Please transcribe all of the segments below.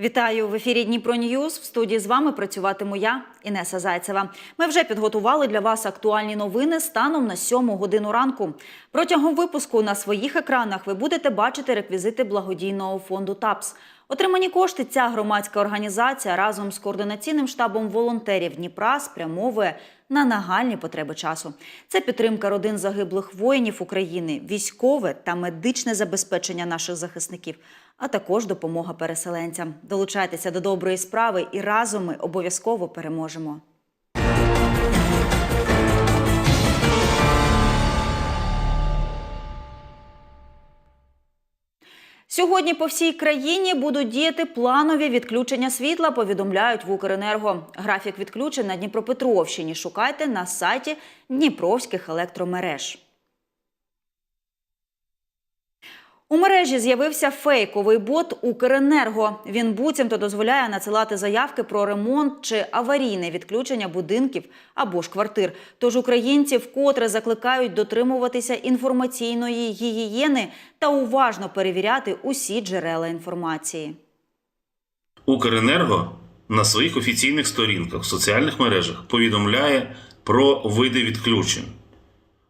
Вітаю в ефірі Дніпро Ньюз. В студії з вами працюватиму я, Інеса Зайцева. Ми вже підготували для вас актуальні новини станом на 7 годину ранку. Протягом випуску на своїх екранах ви будете бачити реквізити благодійного фонду ТАПС. Отримані кошти ця громадська організація разом з координаційним штабом волонтерів Дніпра спрямовує на нагальні потреби часу. Це підтримка родин загиблих воїнів України, військове та медичне забезпечення наших захисників, а також допомога переселенцям. Долучайтеся до доброї справи і разом ми обов'язково переможемо. Сьогодні по всій країні будуть діяти планові відключення світла, повідомляють в Укренерго. Графік відключень на Дніпропетровщині шукайте на сайті Дніпровських електромереж. У мережі з'явився фейковий бот Укренерго. Він буцімто дозволяє надсилати заявки про ремонт чи аварійне відключення будинків або ж квартир. Тож українці вкотре закликають дотримуватися інформаційної гігієни та уважно перевіряти усі джерела інформації. Укренерго на своїх офіційних сторінках в соціальних мережах повідомляє про види відключень: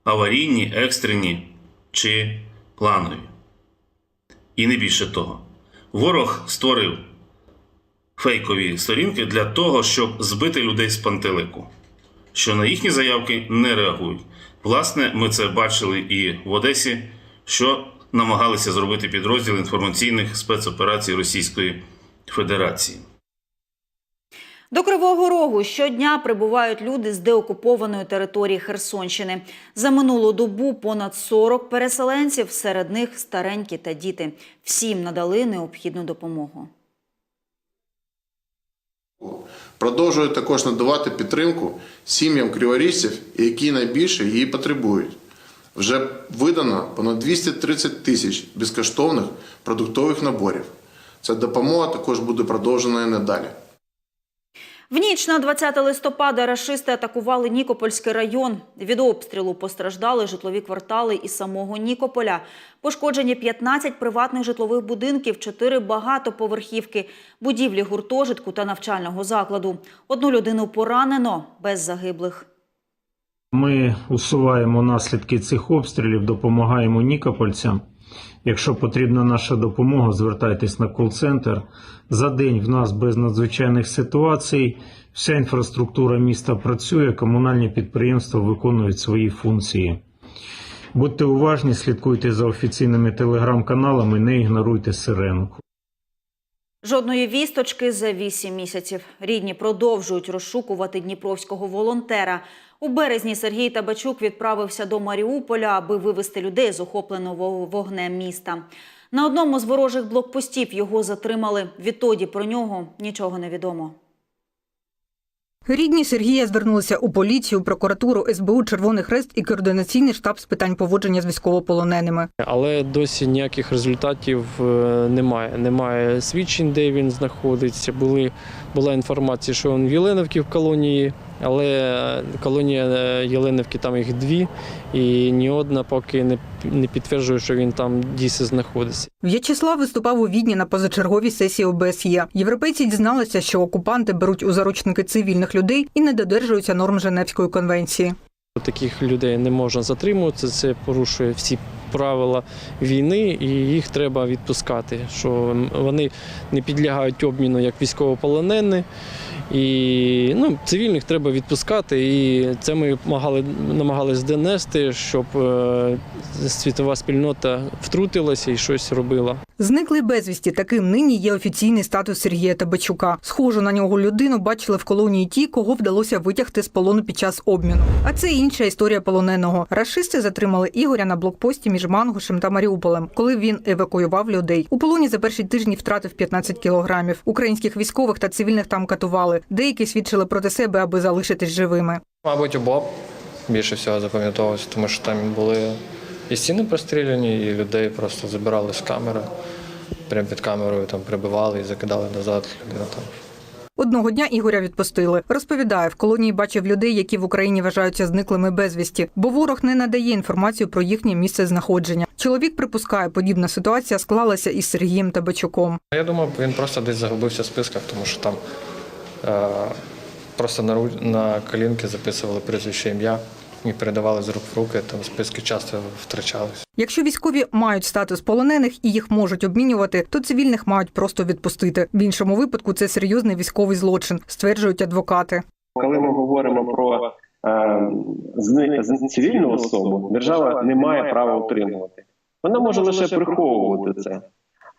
аварійні, екстрені чи планові. І не більше того. Ворог створив фейкові сторінки для того, щоб збити людей з пантелику, що на їхні заявки не реагують. Власне, ми це бачили і в Одесі, що намагалися зробити підрозділ інформаційних спецоперацій Російської Федерації. До Кривого Рогу щодня прибувають люди з деокупованої території Херсонщини. За минулу добу понад 40 переселенців, серед них старенькі та діти. Всім надали необхідну допомогу. Продовжує також надавати підтримку сім'ям криворіжців, які найбільше її потребують. Вже видано понад 230 тисяч безкоштовних продуктових наборів. Ця допомога також буде продовжена і надалі. В ніч на 20 листопада рашисти атакували Нікопольський район. Від обстрілу постраждали житлові квартали і самого Нікополя. Пошкоджені 15 приватних житлових будинків, 4 багатоповерхівки, будівлі гуртожитку та навчального закладу. Одну людину поранено, без загиблих. Ми усуваємо наслідки цих обстрілів, допомагаємо нікопольцям. Якщо потрібна наша допомога, звертайтесь на кол-центр. За день в нас без надзвичайних ситуацій. Вся інфраструктура міста працює, комунальні підприємства виконують свої функції. Будьте уважні, слідкуйте за офіційними телеграм-каналами, не ігноруйте сиренку. Жодної вісточки за вісім місяців. Рідні продовжують розшукувати дніпровського волонтера. У березні Сергій Табачук відправився до Маріуполя, аби вивезти людей з охопленого вогнем міста. На одному з ворожих блокпостів його затримали. Відтоді про нього нічого не відомо. Рідні Сергія звернулися у поліцію, прокуратуру, СБУ, Червоний Хрест і координаційний штаб з питань поводження з військовополоненими. Але досі ніяких результатів е, немає. Немає свідчень, де він знаходиться. Були, була інформація, що він в Єленівці в колонії, але колонія е, Єленівки там їх дві, і ні одна поки не, не підтверджує, що він там дійсно знаходиться. В'ячеслав виступав у Відні на позачерговій сесії ОБСЄ. Європейці дізналися, що окупанти беруть у заручники цивільних людей і не додержуються норм Женевської конвенції. Таких людей не можна затримувати. Це порушує всі правила війни, і їх треба відпускати. Що вони не підлягають обміну як військовополонені. І ну, цивільних треба відпускати. І це ми намагали, намагалися донести, щоб е, світова спільнота втрутилася і щось робила. Зниклий безвісті таким нині є офіційний статус Сергія Табачука. Схожу на нього людину бачили в колонії ті, кого вдалося витягти з полону під час обміну. А це інша історія полоненого. Рашисти затримали Ігоря на блокпості між Мангушем та Маріуполем, коли він евакуював людей. У полоні за перші тижні втратив 15 кілограмів. Українських військових та цивільних там катували. Деякі свідчили проти себе, аби залишитись живими. Мабуть, обоп більше всього запам'ятовувалося, тому що там були і стіни простріляні, і людей просто забирали з камери. Прямо під камерою там прибивали і закидали назад. Людина там. Одного дня Ігоря відпустили. Розповідає, в колонії бачив людей, які в Україні вважаються зниклими безвісті, бо ворог не надає інформацію про їхнє місце знаходження. Чоловік припускає, подібна ситуація склалася із Сергієм Табачуком. Я думав, він просто десь загубився в списках, тому що там е, просто на, на колінки записували прізвище ім'я і передавали з рук в руки, там списки часто втрачались. Якщо військові мають статус полонених і їх можуть обмінювати, то цивільних мають просто відпустити. В іншому випадку це серйозний військовий злочин, стверджують адвокати. Коли ми говоримо про е, цивільну особу, держава не має права утримувати. Вона може лише приховувати це,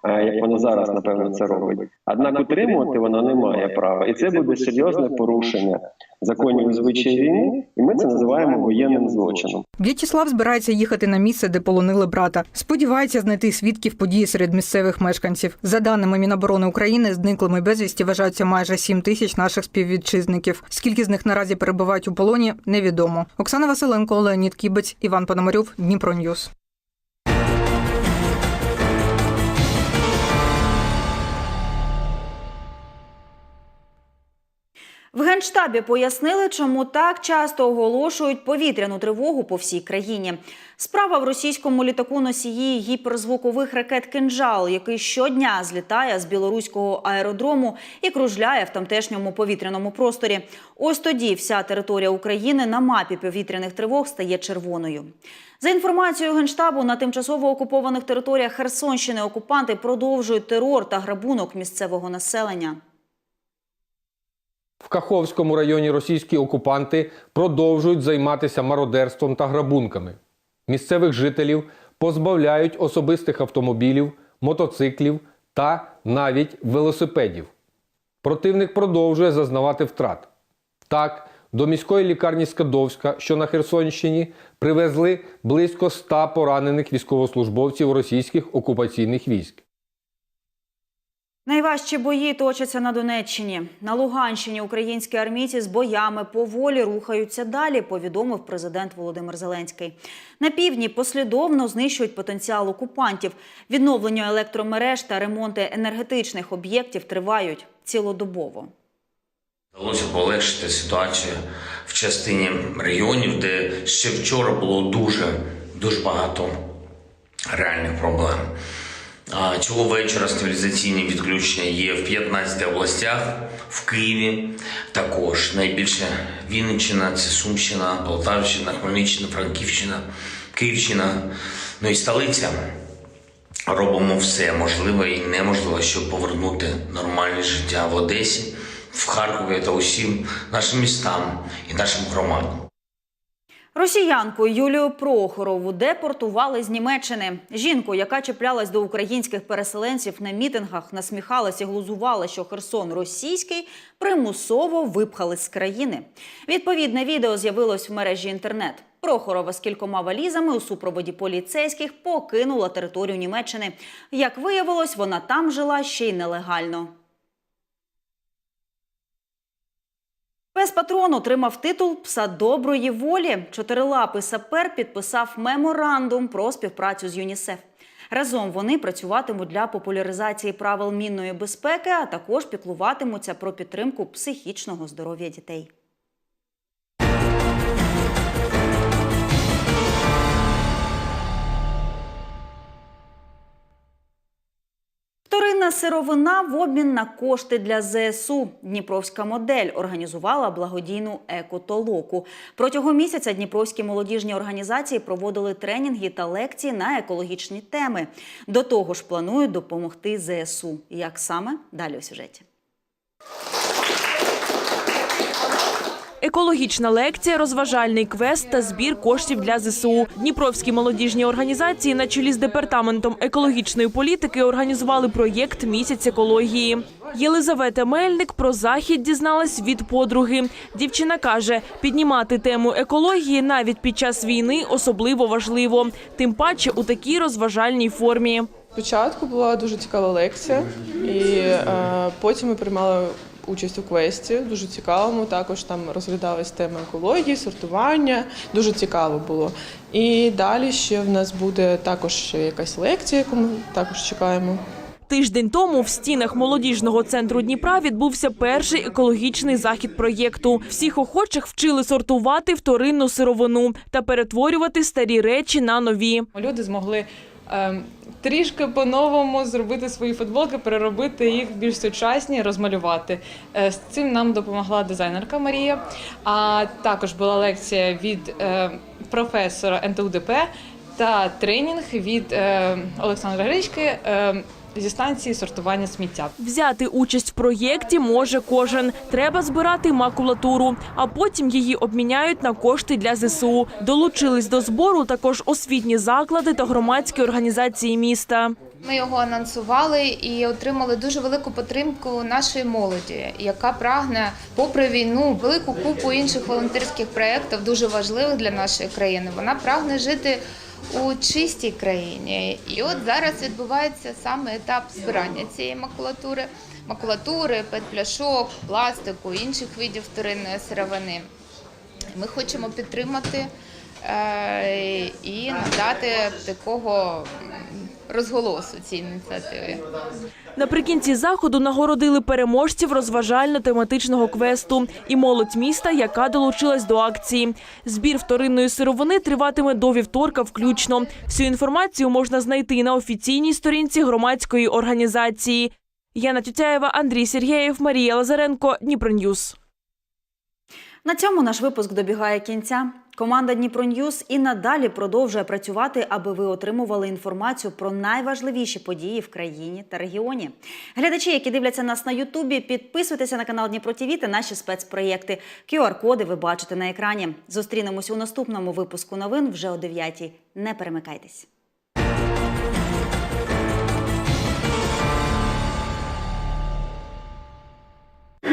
як вона зараз, напевно, це робить. Однак утримувати вона не має права. І це буде серйозне порушення законів і війни, і ми це називаємо воєнним злочином. В'ячеслав збирається їхати на місце, де полонили брата. Сподівається знайти свідків події серед місцевих мешканців. За даними Міноборони України, зниклими безвісті вважаються майже 7 тисяч наших співвітчизників. Скільки з них наразі перебувають у полоні, невідомо. Оксана Василенко, Леонід Кібець, Іван Пономарьов, Дніпро Ньюс. В Генштабі пояснили, чому так часто оголошують повітряну тривогу по всій країні. Справа в російському літаку носії гіперзвукових ракет «Кинжал», який щодня злітає з білоруського аеродрому і кружляє в тамтешньому повітряному просторі. Ось тоді вся територія України на мапі повітряних тривог стає червоною. За інформацією Генштабу, на тимчасово окупованих територіях Херсонщини окупанти продовжують терор та грабунок місцевого населення. В Каховському районі російські окупанти продовжують займатися мародерством та грабунками. Місцевих жителів позбавляють особистих автомобілів, мотоциклів та навіть велосипедів. Противник продовжує зазнавати втрат. Так, до міської лікарні Скадовська, що на Херсонщині, привезли близько 100 поранених військовослужбовців російських окупаційних військ. Найважчі бої точаться на Донеччині. На Луганщині українські армійці з боями поволі рухаються далі, повідомив президент Володимир Зеленський. На півдні послідовно знищують потенціал окупантів. Відновлення електромереж та ремонти енергетичних об'єктів тривають цілодобово. Вдалося полегшити ситуацію в частині регіонів, де ще вчора було дуже дуже багато реальних проблем. Цього вечора стабілізаційні відключення є в 15 областях, в Києві також. Найбільше Вінниччина, це Сумщина, Полтавщина, Хмельниччина, Франківщина, Київщина, ну і столиця. Робимо все можливе і неможливе, щоб повернути нормальне життя в Одесі, в Харкові та усім нашим містам і нашим громадам. Росіянку Юлію Прохорову депортували з Німеччини. Жінку, яка чіплялась до українських переселенців на мітингах, насміхалась і глузувала, що Херсон російський, примусово випхали з країни. Відповідне відео з'явилось в мережі інтернет. Прохорова з кількома валізами у супроводі поліцейських покинула територію Німеччини. Як виявилось, вона там жила ще й нелегально. Пес патрон отримав титул пса доброї волі. Чотирилапий сапер підписав меморандум про співпрацю з ЮНІСЕФ. Разом вони працюватимуть для популяризації правил мінної безпеки, а також піклуватимуться про підтримку психічного здоров'я дітей. Сировина в обмін на кошти для ЗСУ. Дніпровська модель організувала благодійну екотолоку. Протягом місяця дніпровські молодіжні організації проводили тренінги та лекції на екологічні теми. До того ж, планують допомогти ЗСУ. Як саме далі у сюжеті? Екологічна лекція, розважальний квест та збір коштів для ЗСУ. Дніпровські молодіжні організації на чолі з департаментом екологічної політики організували проєкт Місяць екології. Єлизавета Мельник про захід дізналась від подруги. Дівчина каже, піднімати тему екології навіть під час війни особливо важливо, тим паче у такій розважальній формі. Спочатку була дуже цікава лекція, і е, потім ми приймали участь у квесті, дуже цікавому. Також там розглядалась тема екології, сортування. Дуже цікаво було. І далі ще в нас буде також ще якась лекція, яку ми також чекаємо. Тиждень тому в стінах молодіжного центру Дніпра відбувся перший екологічний захід проєкту. Всіх охочих вчили сортувати вторинну сировину та перетворювати старі речі на нові. Люди змогли ем, трішки по-новому зробити свої футболки, переробити їх більш сучасні, розмалювати. Е, З цим нам допомогла дизайнерка Марія. А також була лекція від е, професора НТУДП та тренінг від е, Олександра Гречки е, зі станції сортування сміття. Взяти участь в проєкті може кожен. Треба збирати макулатуру, а потім її обміняють на кошти для ЗСУ. Долучились до збору також освітні заклади та громадські організації міста. Ми його анонсували і отримали дуже велику підтримку нашої молоді, яка прагне, попри війну, велику купу інших волонтерських проєктів, дуже важливих для нашої країни. Вона прагне жити у чистій країні. І от зараз відбувається саме етап збирання цієї макулатури, макулатури, петпляшок, пластику, інших видів вторинної сировини. Ми хочемо підтримати е, і надати такого розголосу цій ініціативі. Наприкінці заходу нагородили переможців розважально-тематичного квесту і молодь міста, яка долучилась до акції. Збір вторинної сировини триватиме до вівторка включно. Всю інформацію можна знайти на офіційній сторінці громадської організації. Яна Тютяєва, Андрій Сергєєв, Марія Лазаренко, Дніпроньюз. На цьому наш випуск добігає кінця. Команда Дніпро Ньюз і надалі продовжує працювати, аби ви отримували інформацію про найважливіші події в країні та регіоні. Глядачі, які дивляться нас на Ютубі, підписуйтеся на канал Дніпро ТВ та наші спецпроєкти. QR-коди ви бачите на екрані. Зустрінемось у наступному випуску новин вже о 9 Не перемикайтесь.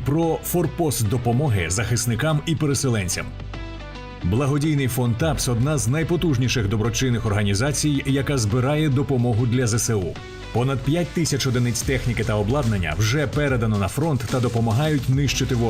Дніпро форпост допомоги захисникам і переселенцям. Благодійний фонд ТАПС одна з найпотужніших доброчинних організацій, яка збирає допомогу для ЗСУ. Понад 5 тисяч одиниць техніки та обладнання вже передано на фронт та допомагають нищити ворога.